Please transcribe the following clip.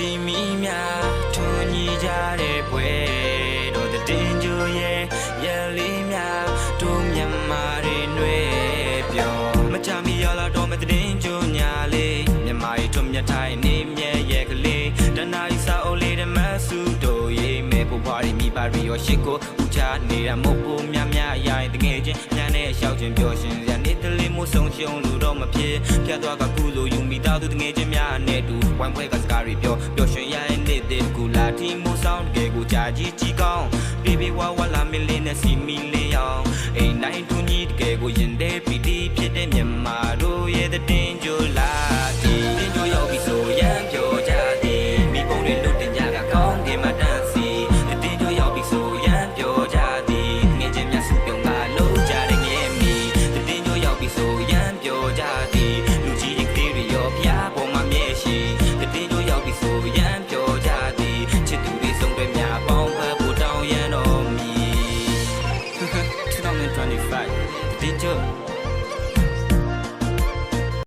စီမီများထွန်ညီကြတဲ့ပွဲတို့တဲ့တင်ကြိုရဲ့ရလေးများတို့မြန်မာတွေနှွေပြောမချမီရလာတော့မတင်ကြိုညာလေးမြန်မာရီထွန်မြတ်ထိုင်နေမြဲရဲ့ကလေးတနာရီစာအုပ်လေးဓမ္မစုတို့ရေးမဲဖို့ပါရီမိပါရီရောရှစ်ကိုဦးချနေတာမဟုတ်ဘူးများများရိုင်းတငယ်ချင်းညာနဲ့ရှောက်ချင်းပြောရှင်ရနေတလေးမို့ဆုံးရှုံးလို့တော့မဖြစ်ဖြတ်သွားကကုလိုယူမိသားသူတငယ်ချင်းများနဲ့တူ ဝိုင်းပွဲကစကားတွေပြောပျော်ရွှင်ရတဲ့နေ့တဲ့ကူလာတီမို့ဆောင်တကယ်ကိုကြာကြီးကြီးကောင်းပြေပြေဝါဝါလာမီလေးနဲ့စီမီလေးအောင်အိမ်တိုင်းတူကြီးတကယ်ကိုရင်တဲ့ပီတီ တောင်း